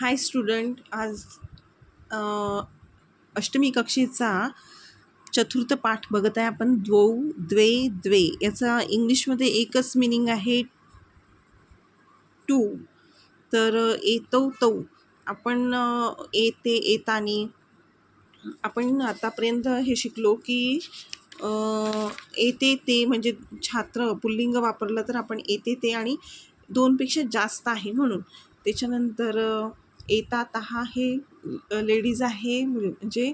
हाय student आज अष्टमी कक्षेचा चतुर्थ पाठ बघत आहे आपण. द्वौ द्वे द्वे याचा इंग्लिशमध्ये एकच मिनिंग आहे टू. तर येतौ तौ आपण येते येताने आपण आतापर्यंत हे शिकलो की येते ते म्हणजे छात्र पुल्लिंग वापरलं तर आपण येते ते आणि दोनपेक्षा जास्त आहे म्हणून. त्याच्यानंतर येतात तहा हे लेडीज आहे म्हणजे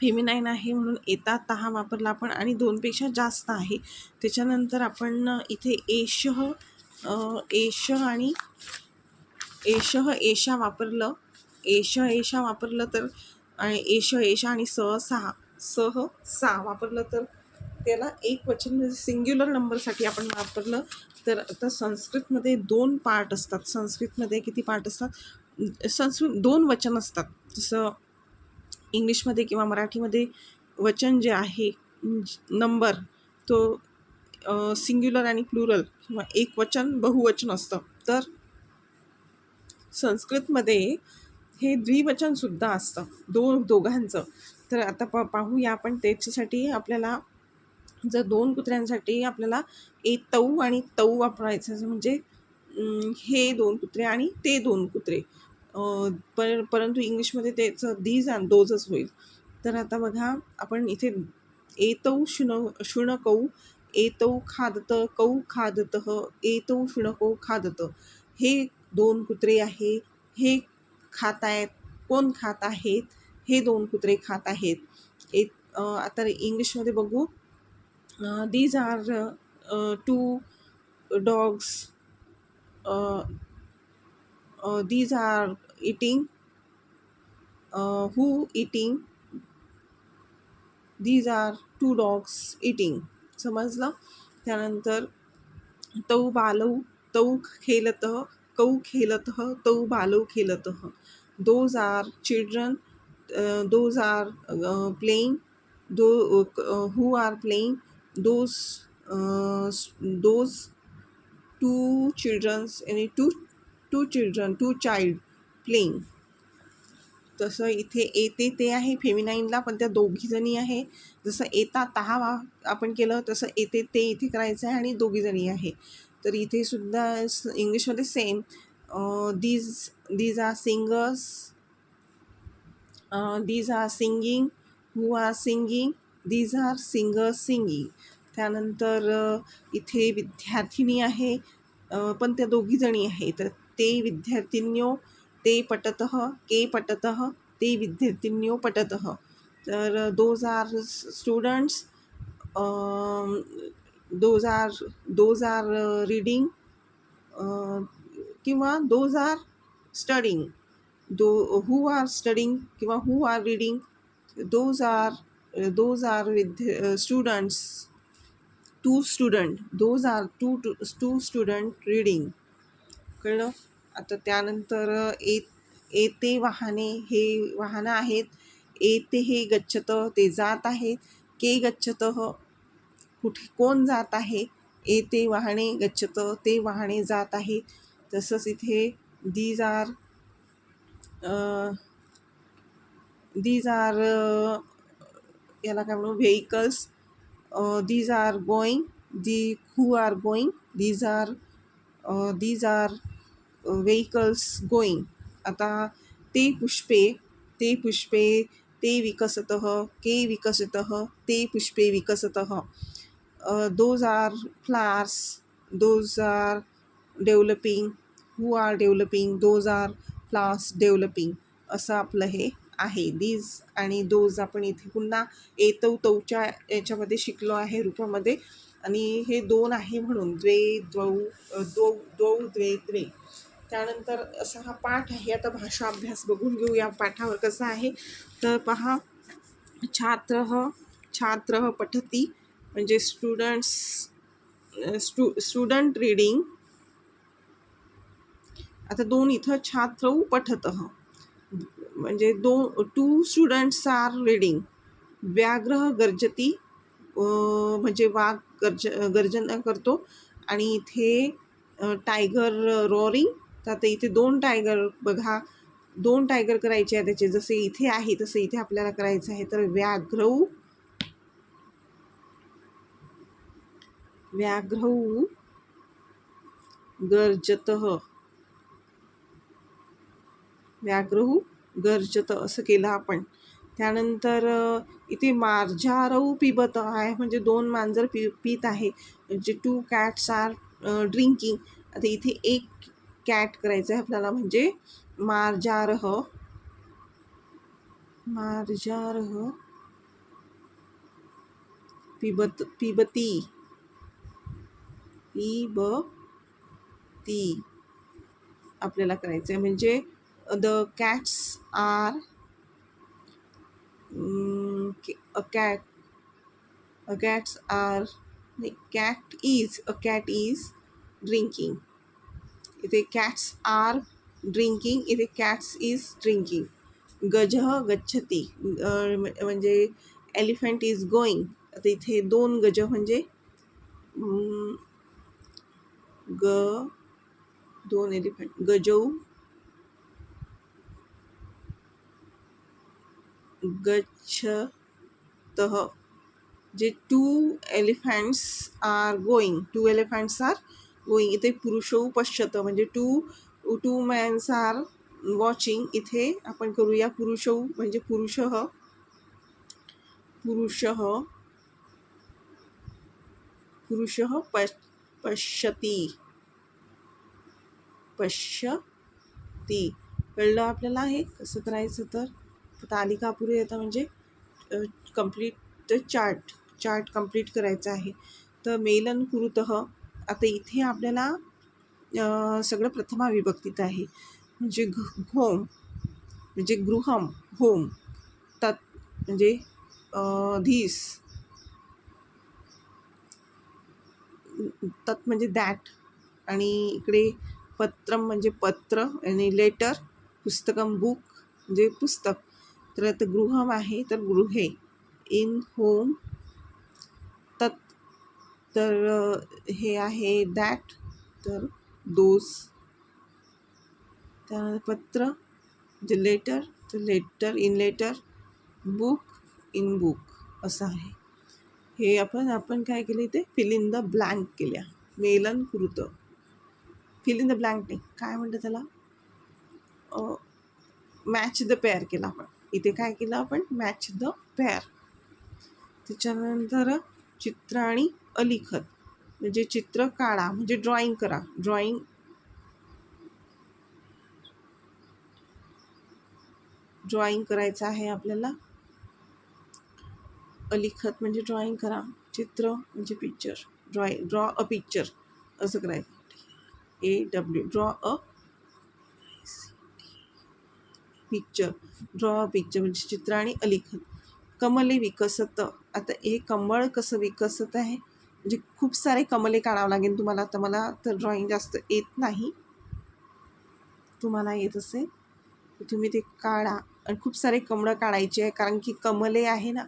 फेमिनाईन आहे म्हणून येतात तहा वापरला आपण आणि दोनपेक्षा जास्त आहे. त्याच्यानंतर आपण इथे एशह एश आणि एशह एशा वापरलं. एश एशा वापरलं तर आणि एश एशा आणि स सहा सह सा वापरलं तर त्याला एक वचन सिंग्युलर नंबरसाठी आपण वापरलं तर आता संस्कृतमध्ये दोन पार्ट असतात. संस्कृतमध्ये किती पार्ट असतात? संस्कृत दोन वचन असतात. जसं इंग्लिशमध्ये किंवा मराठीमध्ये वचन जे आहे नंबर तो सिंग्युलर आणि प्लुरल किंवा एक वचन बहुवचन असतं. तर संस्कृतमध्ये हे द्विवचनसुद्धा असतं दो दोघांचं. तर आता प पाहूया आपण त्याच्यासाठी आपल्याला जर दोन कुत्र्यांसाठी आपल्याला ए तऊ आणि तौ वापरायचं म्हणजे हे दोन कुत्रे आणि ते दोन कुत्रे. पर परंतु इंग्लिशमध्ये त्याचं दीज आणि दोजच होईल. तर आता बघा आपण इथे एतौ शुन शुणकौ एतौ खादत कौ खादत एतौ शुनकौ खादत. हे दोन कुत्रे आहे हे खात आहेत कोण खात आहेत हे दोन कुत्रे खात आहेत. ए आता इंग्लिशमध्ये बघू. These are two dogs these are eating who eating these are two dogs eating समजलं त्यानंतर तौ बालौ तौ खेलतः कौ खेलतः तौ बालौ खेलतः those are children those are playing those who are playing those uh, those two childrens any two two children two child playing. तसं इथे येते ते आहे फेमिनाईनला पण त्या दोघीजणी आहे. जसं येता तहा आपण केलं तसं येते ते इथे करायचं आहे आणि दोघीजणी आहे. तर इथे सुद्धा स- इंग्लिशमध्ये same these these are singers these are singing who are singing these are singer singing त्यानंतर इथे विद्यार्थिनी आहे पण त्या दोघीजणी आहे तर ते विद्यार्थिन्यो ते पटत के पटत ते विद्यार्थिन्यो पटत. तर those are students those are those are reading किंवा those are studying those who are studying किंवा who are reading those are those are विद्य students two student those are two two student reading कळलं? आता त्यानंतर ए येते वाहने हे वाहनं आहेत येते हे गच्छत ते जात आहेत के गच्छत कुठे कोण जात आहे येते वाहने गच्छत ते वाहने जात आहे तसंच इथे दीज आर दीज आर याला काय म्हणू? Vehicles these are going the who are going these are these are vehicles going आता ते पुष्पे ते पुष्पे ते विकसतः के विकसतः ते पुष्पे विकसतः those are flowers those are developing who are developing those are flowers developing असं आपलं हे आहे. दीज आणि दोज आपण इथे पुन्हा येतौ तौच्या याच्यामध्ये शिकलो आहे रूपामध्ये. आणि हे दोन आहे म्हणून. द्वे द्वौ द्वौ द्वौ द्वे द्वे. त्यानंतर असा हा पाठ आहे. आता भाषा अभ्यास बघून घेऊ या पाठावर कसा आहे? तर पहा. छात्र छात्र पठती. म्हणजे स्टुडंट्स स्टू स्टुडंट रीडिंग आता दोन इथं छात्र पठत. म्हणजे those two students are reading व्याघ्र गर्जती म्हणजे वाघ गर्ज गर्जना करतो. आणि इथे टायगर रॉरिंग तर आता इथे दोन टायगर बघा. दोन टायगर करायचे आहे त्याचे. जसे इथे आहे तसे इथे आपल्याला करायचं आहे. तर व्याघ्रऊ व्याघ्रऊ गर्जत. व्याघ्रहू गर्जत असं केलं आपण. त्यानंतर इथे मार्जारऊ पिबत आहे. म्हणजे दोन मांजर पि पित आहे. म्हणजे टू कॅट्स आर ड्रिंकिंग आता इथे एक कॅट करायचं आहे आपल्याला म्हणजे मार्जारह मार्जारह पिबत पिबती. पिबती. आपल्याला करायचं आहे म्हणजे the cats are a cat a cats are नाही cat is a cat is drinking इथे कॅट्स आर ड्रिंकिंग इथे कॅट्स इज ड्रिंकिंग गजह गच्छती म्हणजे एलिफंट इज गोईंग आता इथे दोन गज म्हणजे ग दोन एलिफंट गजऊ गच्छतः जे two elephants are going two elephants are going इथे पुरुषऊ पश्यत म्हणजे two two mans are watching इथे आपण करूया पुरुषऊ म्हणजे पुरुष पुरुष पुरुष पश पश्यती पश्यती. कळलं आपल्याला हे? कसं करायचं तर? तालिका पुढे आता म्हणजे कंप्लीट चार्ट चार्ट कंप्लीट करायचा आहे. तर मेलन कुरुतः आता इथे आपल्याला सगळं प्रथमा विभक्तीत आहे. म्हणजे घ होम म्हणजे गृहम होम तत् म्हणजे धीस तत् म्हणजे दॅट आणि इकडे पत्रम म्हणजे पत्र आणि लेटर पुस्तकम बुक म्हणजे पुस्तक. तर आता गृहम आहे तर गृहे. इन होम तत् तर हे आहे दॅट तर दोस. त्यानंतर पत्र जे लेटर तर letter in letter book in book असं आहे. हे आपण आपण काय केलं ते फिल इन द ब्लँक केल्या. मेलन कृत फिल इन द ब्लँक नाही. काय म्हणतं त्याला? मॅच द पेअर केला आपण. इथे काय केलं आपण? मॅच द पॅर त्याच्यानंतर चित्र आणि अलिखत. म्हणजे चित्र काढा म्हणजे ड्रॉइंग करा. ड्रॉइंग ड्रॉइंग करायचं आहे आपल्याला. अलिखत म्हणजे ड्रॉइंग करा. चित्र म्हणजे picture drawing draw a picture असं करायचं. A W draw a picture draw picture म्हणजे चित्र आणि अलिखन कमले विकसत. आता हे कमळ कसं विकसत आहे? म्हणजे खूप सारे कमले काढावं लागेल तुम्हाला आता मला तर ड्रॉइंग जास्त येत नाही. तुम्हाला येत असेल तुम्ही ते काढा. आणि खूप सारे कमळं काढायचे आहे कारण की कमले आहे ना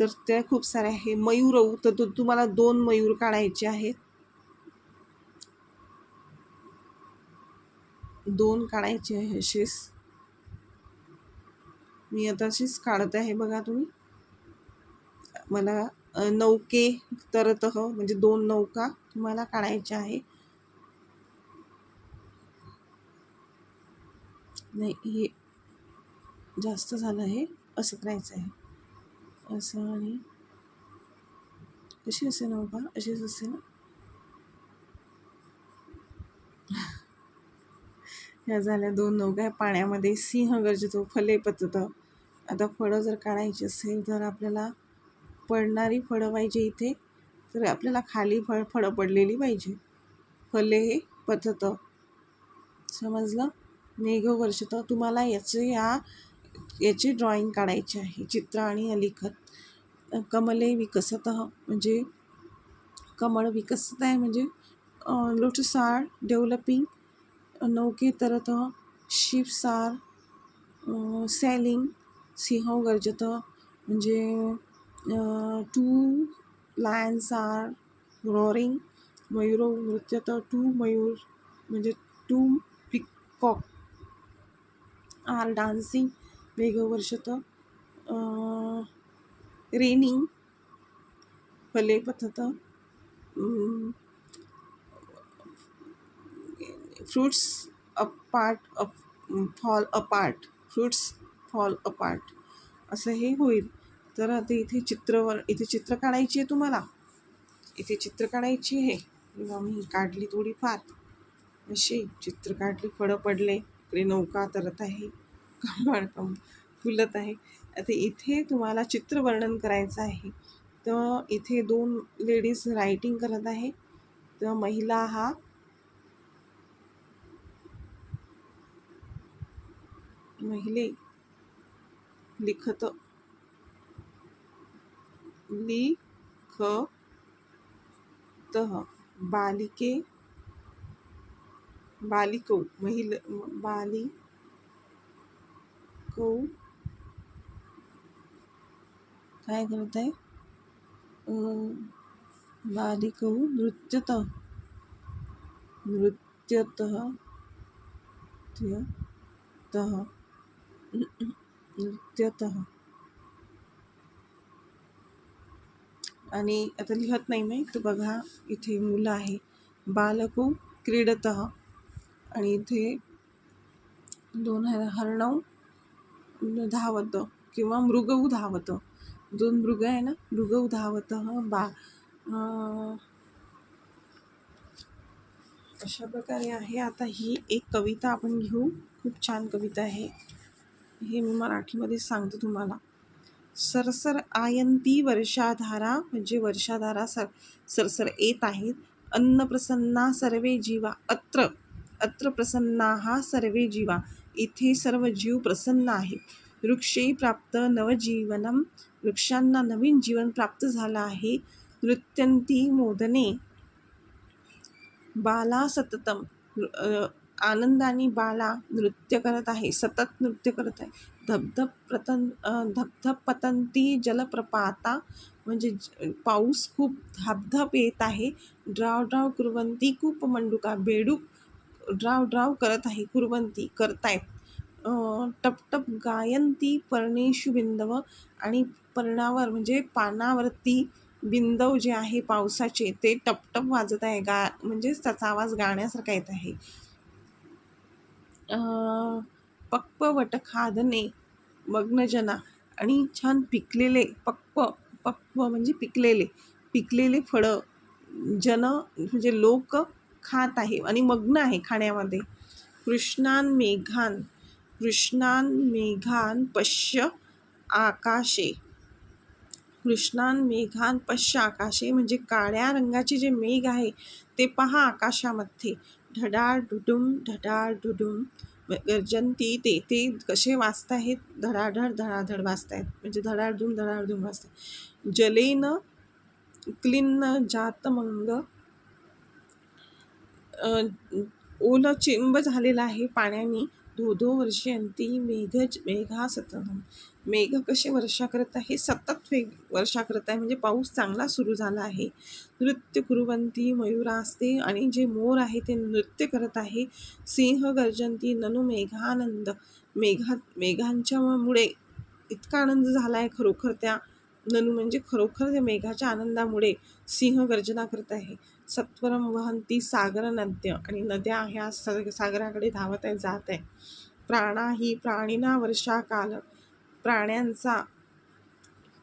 तर त्या खूप सारे आहे. मयूर तर तो तुम्हाला दोन मयूर काढायचे आहेत. दोन काढायचे आहे असेच. मी आता अशीच काढत आहे बघा तुम्ही. मला नौके तरतह म्हणजे दोन नौका तुम्हाला काढायच्या आहे. नाही हे जास्त झालं आहे असं करायचं आहे. असं आणि कशी असे नौका अशीच असेल ना? ह्या झाल्या दोन नौका पाण्यामध्ये सिंह गरजतो फले पचत. आता फळं जर काढायची असेल तर आपल्याला पडणारी फळं पाहिजे इथे. तर आपल्याला खाली फळ फळं पडलेली पाहिजे. फले हे पचत. समजलं? मेघ वर्षतं. तुम्हाला याचे या याची ड्रॉइंग काढायची आहे. चित्र आणि अलिखत कमले विकसत म्हणजे कमळ विकसत आहे म्हणजे लोटसाळ डेव्हलपिंग नौके तरत शिप्स आर सेलिंग सिंह गर्जत म्हणजे टू लायन्स आर रॉरिंग मयूर नृत्यत टू मयूर म्हणजे टू पिकॉक. आर डान्सिंग मेघवर्षत रेनिंग फले पथत fruits apart up fall apart fruits fall apart असं हे होईल. तर आता इथे चित्रवर इथे चित्र काढायची आहे तुम्हाला. इथे चित्र काढायची आहे. किंवा मी काढली थोडीफार. अशी चित्र काढली फळं पडले. इकडे नौका तरत आहे. कमळ कम फुलत आहे. आता इथे तुम्हाला चित्र वर्णन करायचं आहे. तर इथे दोन लेडीज रायटिंग करत आहे. तर महिला हा महिले लिखत लिखतः बालिके बालिकौ महिल बालिकौ काय करत आहे? बालिकौ नृत्यत नृत्यतः त्यतः नृत्यतः आणि आता लिहत नाही मी. तर बघा इथे मुलं आहे. बालको क्रीडत आणि इथे दोन हरणौ धावत किंवा मृगऊ धावत. दोन मृग आहे ना? मृगऊ धावत बा अशा प्रकारे आहे. आता ही एक कविता आपण घेऊ. खूप छान कविता आहे. हे मी मराठीमध्ये सांगते तुम्हाला. सरसर आयंती वर्षाधारा म्हणजे वर्षाधारा सर सरसर येत आहेत. अन्नप्रसन्ना सर्वे जीवा अत्र अत्र प्रसन्ना हा सर्वे जीवा इथे सर्व जीव प्रसन्न आहेत. वृक्षे प्राप्त नवजीवनम वृक्षांना नवीन जीवन प्राप्त झालं आहे. नृत्यंती मोदने बाला सततम आनंदाने बाला नृत्य करत आहे सतत नृत्य करत आहे. धबधब प्रतन धबधब पतंती जलप्रपाता म्हणजे पाऊस खूप धाबधब येत आहे. ड्राव ड्राव कुरवंती खूप मंडुका बेडूक ड्राव ड्राव करत आहे कुरवंती करतायत. टपटप गायंती पर्णेशु बिंदव आणि पर्णावर म्हणजे पानावरती बिंदव जे आहे पावसाचे ते टपटप वाजत आहे. गा म्हणजेच त्याचा आवाज गाण्यासारखा येत आहे. पक्व खादने मग्नजना आणि छान पिकलेले पक्व पक्व म्हणजे पिकलेले पिकलेले फळं जन म्हणजे लोक खात आहे आणि मग्न आहे खाण्यामध्ये. कृष्णान मेघान कृष्णान मेघान पश्य आकाशे. कृष्णान मेघान पश्य आकाशे म्हणजे काळ्या रंगाचे जे मेघ आहे ते पहा आकाशामध्ये. ढडाळ डुडुम ढडाळ डुडुम. गर्जंती ते ते कसे वाचताहेत धडाधड धडाधड वाचतायत म्हणजे धडाडधूम धडाडधूम वाचतायत जलेन क्लिन्न जातमंग ओलं चिंब झालेलं आहे पाण्याने. धो वर्षयंती मेघ मेघा सततम मेघ कसे वर्षा करत आहे? सतत वेग वर्षा करत आहे. म्हणजे पाऊस चांगला सुरू झाला आहे. नृत्य कुरुवंती मयुरास्ते आणि जे मोर आहे ते नृत्य करत आहे. सिंह गर्जंती ननु मेघानंद. मेघा मेघांच्यामुळे इतका आनंद झाला आहे खरोखर त्या ननु म्हणजे खरोखर त्या मेघाच्या आनंदामुळे सिंह गर्जना करत आहे. सत्वरम वहंती सागर नद्य आणि नद्या ह्या सग सागराकडे धावत आहे जात आहे. प्राणा ही प्राणीना वर्षाकाल प्राण्यांचा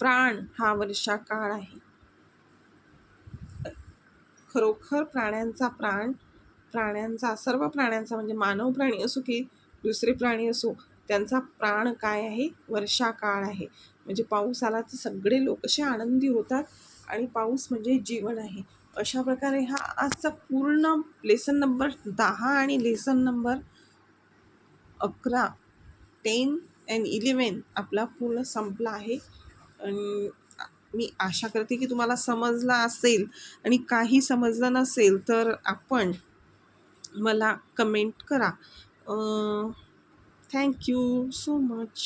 प्राण हा वर्षाकाळ आहे. खरोखर प्राण्यांचा प्राण प्राण्यांचा सर्व प्राण्यांचा म्हणजे मानव प्राणी असो की दुसरे प्राणी असो त्यांचा प्राण काय आहे? वर्षाकाळ आहे. म्हणजे पाऊस आला तर सगळे लोक असे आनंदी होतात आणि पाऊस म्हणजे जीवन आहे. अशा प्रकारे हा आजचा पूर्ण लेसन नंबर दहा आणि लेसन नंबर अकरा टेन अँड इलेवन आपला पूर्ण संपला आहे. आणि मी आशा करते की तुम्हाला समजला असेल आणि काही समजलं नसेल तर आपण मला कमेंट करा. Thank you so much